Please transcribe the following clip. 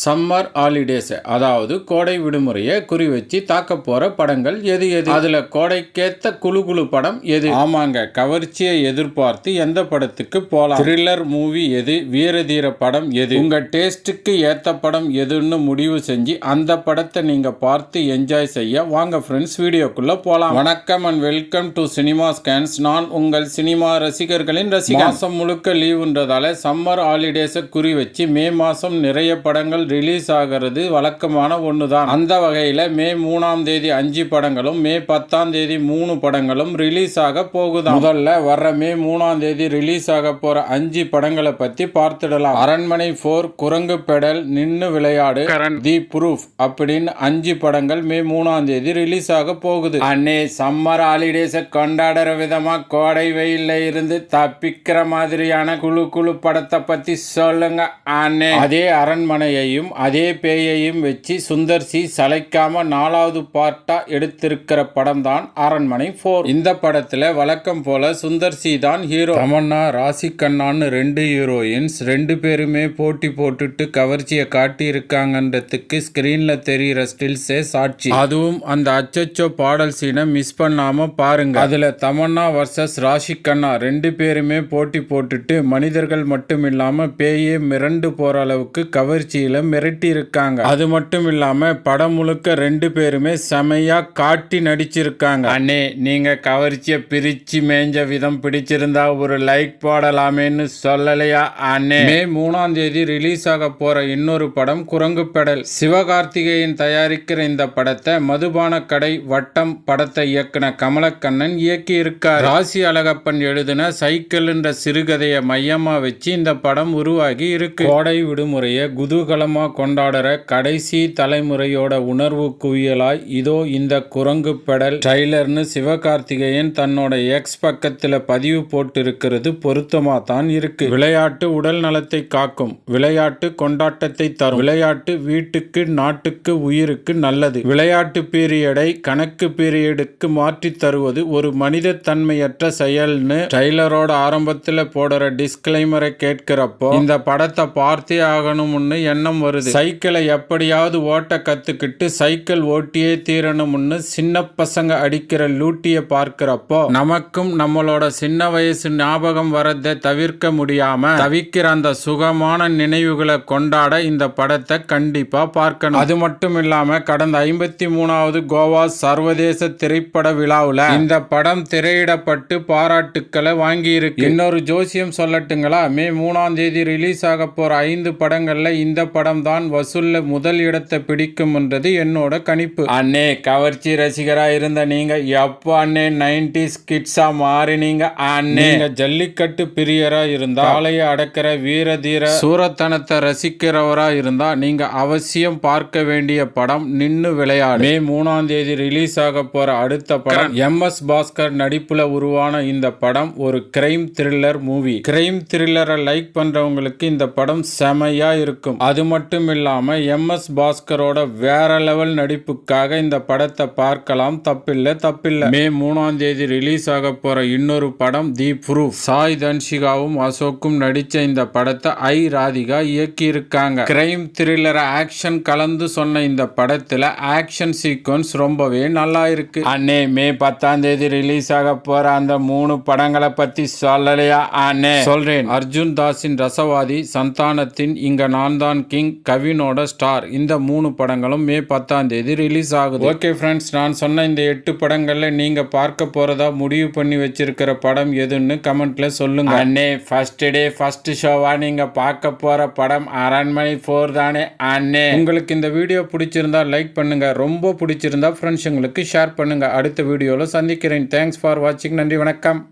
Summer holidays அதாவது கோடை விடுமுறையை குறி வச்சு தாக்க போற படங்கள் எது எது? அதுல கோடைக்கேத்த குழு குழு படம் எது? ஆமாங்க கவர்ச்சியை எதிர்பார்த்து எந்த படத்துக்கு போலாம்? த்ரில்லர் மூவி எது? வீரதீர படம் எது? உங்க டேஸ்டுக்கு ஏத்த படம் எதுன்னு முடிவு செஞ்சு அந்த படத்தை நீங்க பார்த்து என்ஜாய் செய்ய வாங்க ஃப்ரெண்ட்ஸ் வீடியோக்குள்ள போலாம். வணக்கம் and welcome to cinema scans நான் உங்கள் சினிமா ரசிகர்களின் ரசிகர் மாசம் முழுக்க லீவுன்றதால சம்மர் ஹாலிடேஸை குறி வச்சு மே மாசம் நிறைய படங்கள் ரிலீஸ் ஆகிறது வழக்கமான ஒண்ணுதான். அந்த வகையில மே மூணாம் தேதி அஞ்சு படங்களும் மே பத்தாம் தேதி மூணு படங்களும் ரிலீஸ் ஆக போகுதாம். முதல்ல வர்ற மே மூணாம் தேதி ரிலீஸ் ஆக போற அஞ்சு படங்களை பத்தி பார்த்துடலாம். அரண்மனை போர் குரங்கு பெடல் நின்னு விளையாடு தி ப்ரூஃப் அப்படின்னு அஞ்சு படங்கள் மே மூணாம் தேதி ரிலீஸ் ஆக போகுது. அன்னே சம்மர் ஹாலிடேஸை கொண்டாடுற விதமா கோடை வெயில்ல இருந்து தப்பிக்கிற மாதிரியான குழு குழு படத்தை பத்தி சொல்லுங்க அண்ணே. அதே அரண்மனையையும் அதே பேயையும் வச்சு சுந்தர் சி சளைக்காம நாலாவது பார்ட்டா எடுத்திருக்கிற படம் தான் அரண்மனை ஃபோர் இந்த படத்துல வழக்கம் போல சுந்தர் சி தான் ஹீரோ. தமன்னா ராசி கண்ணான்னு ரெண்டு ஹீரோயின்ஸ் ரெண்டு பேருமே போட்டி போட்டுட்டு கவர்ச்சியை காட்டி இருக்காங்கன்றதுக்கு ஸ்கிரீன்ல தெரியிற ஸ்டில்ஸே சாட்சி. அதுவும் அந்த அச்சச்சோ பாடல் சீனை மிஸ் பண்ணாம பாருங்க. அதுல தமன்னா வர்சஸ் ராஷி கண்ணா ரெண்டு பேருமே போட்டி போட்டுட்டு மனிதர்கள் மட்டும் இல்லாம பேயே மிரண்டு போற அளவுக்கு கவர்ச்சியில மிரட்டி இருக்காங்க அது மட்டும் இல்லாம படம் முழுக்க ரெண்டு பேருமே செமையா காட்டி நடிச்சிருக்காங்க. அண்ணே நீங்க கவர்ச்சிய பிரிச்சு மேஞ்ச விதம் பிடிச்சிருந்தா ஒரு லைக் போடலாமேன்னு சொல்லலையா அண்ணே? மே மூணாம் தேதி ரிலீஸ் ஆக போற இன்னொரு படம் குரங்கு பெடல். சிவகார்த்திகேயன் தயாரிக்கிற இந்த படத்தை மதுபான கடை வட்டம் படத்தை இயக்குன கமலக்கண்ணன் இயக்கி இருக்கார் ராசி அழகப்பன் எழுதின சைக்கிள் என்ற சிறுகதையை மையமா வச்சு இந்த படம் உருவாகி இருக்கு. கோடை விடுமுறையை குதூகலமா கொண்டாடுற கடைசி தலைமுறையோட உணர்வு குவியலாய் இதோ இந்த குரங்கு பெடல் ட்ரைலர்னு சிவகார்த்திகேயன் தன்னோட எக்ஸ் பக்கத்துல பதிவு போட்டிருக்கிறது பொருத்தமா தான் இருக்கு. விளையாட்டு உடல் நலத்தை காக்கும். விளையாட்டு கொண்டாட்டத்தை தரும். விளையாட்டு வீட்டுக்கு நாட்டுக்கு உயிருக்கு நல்லது. விளையாட்டு பீரியடை கணக்கு பீரியடுக்கு மாற்றி தருவது ஒரு மனித தன்மையற்ற செயல்னு ட்ரைலரோட ஆரம்பத்துல போடுற டிஸ்கிளைமரை கேட்கிறப்போ இந்த படத்தை பார்த்தே ஆகணும்னு எண்ணம் வருது. சைக்கிளை எப்படியாவது ஓட்ட கத்துக்கிட்டு சைக்கிள் ஓட்டியே தீரணும்னு சின்ன பசங்க அடிக்கிற லூட்டிய பார்க்கிறப்போ நமக்கும் நம்மளோட சின்ன வயசு ஞாபகம் வரதை தவிர்க்க முடியாம தவிக்கிற அந்த சுகமான நினைவுகளை கொண்டாட இந்த படத்தை கண்டிப்பா பார்க்கணும். அது மட்டும் இல்லாம கடந்த ஐம்பத்தி மூணாவது கோவா சர்வதேச திரைப்பட விழாவுல இந்த படம் திரையிடப்பட்டு பாராட்டுக்களை வாங்கியிருக்கு. இன்னொரு ஜோசியம் சொல்லட்டுங்களா? மே மூணாம் தேதி ரிலீஸ் ஆக போற ஐந்து படங்கள்ல இந்த படம் தான் வசூல்ல முதல் இடத்தை பிடிக்கும்ன்றது என்னோட கணிப்பு. அண்ணே கவர்ச்சி ரசிகரா இருந்த நீங்க எப்போ அண்ணே நைன்டிஸ் கிட்ஸா மாறினீங்க அண்ணே. ஜல்லிக்கட்டு பிரியரா இருந்தா ஆலைய அடக்கிற வீர தீர சூரத்தனத்தை ரசிக்கிறவரா இருந்தா நீங்க அவசியம் பார்க்க வேண்டிய படம் நின்னு விளையாடு. மே மூணாம் தேதி ரிலீஸ் ஆக போற அடுத்த படம் எம் எஸ் பாஸ்கர் நடிப்புல உருவான இந்த படம் ஒரு கிரைம் த்ரில்லர் மூவி கிரைம் த்ரில்லரை லைக் பண்றவங்களுக்கு இந்த படம் செமையா இருக்கும். அது மட்டும் மட்டும் இல்லாமல் எம்எஸ் பாஸ்கரோட வேற லெவல் நடிப்புக்காக இந்த படத்தை பார்க்கலாம். தப்பில்லை தப்பில்லை. மே மூணாம் தேதி ரிலீஸ் ஆக போற இன்னொரு படம் தி ப்ரூஃப் சாய் தன்ஷிகாவும் அசோக்கும் நடித்த இந்த படத்தை ஐ ராதிகா இயக்கியிருக்காங்க. கிரைம் த்ரில்லர் ஆக்ஷன் கலந்து சொன்ன இந்த படத்துல ஆக்ஷன் சீக்வன்ஸ் ரொம்பவே நல்லா இருக்கு. அண்ணே மே பத்தாம் தேதி ரிலீஸ் ஆக போற அந்த மூணு படங்களை பத்தி சொல்லலையா? அண்ணே சொல்றேன். அர்ஜுன் தாஸின் ரசவாதி சந்தானத்தின் இங்க நான் தான் கிங் கவினோட ஸ்டார். இந்த மூணு படங்களும் மே பத்தாம் தேதி ரிலீஸ் ஆகுது. ஓகே ஃப்ரெண்ட்ஸ் நான் சொன்ன இந்த எட்டு படங்கள்ல நீங்க பார்க்க போறதா முடிவு பண்ணி வச்சிருக்கிற படம் எதுன்னு கமெண்ட்ல சொல்லுங்க. அண்ணே ஃபர்ஸ்ட் டே ஃபர்ஸ்ட் ஷோவா நீங்க பார்க்க போற படம் அரண்மனை போர் தானே? அண்ணே. உங்களுக்கு இந்த வீடியோ பிடிச்சிருந்தா லைக் பண்ணுங்க. ரொம்ப பிடிச்சிருந்தா ஃப்ரெண்ட்ஸுங்களுக்கு ஷேர் பண்ணுங்க. அடுத்த வீடியோவில் சந்திக்கிறேன். தேங்க்ஸ் ஃபார் வாட்சிங் நன்றி வணக்கம்.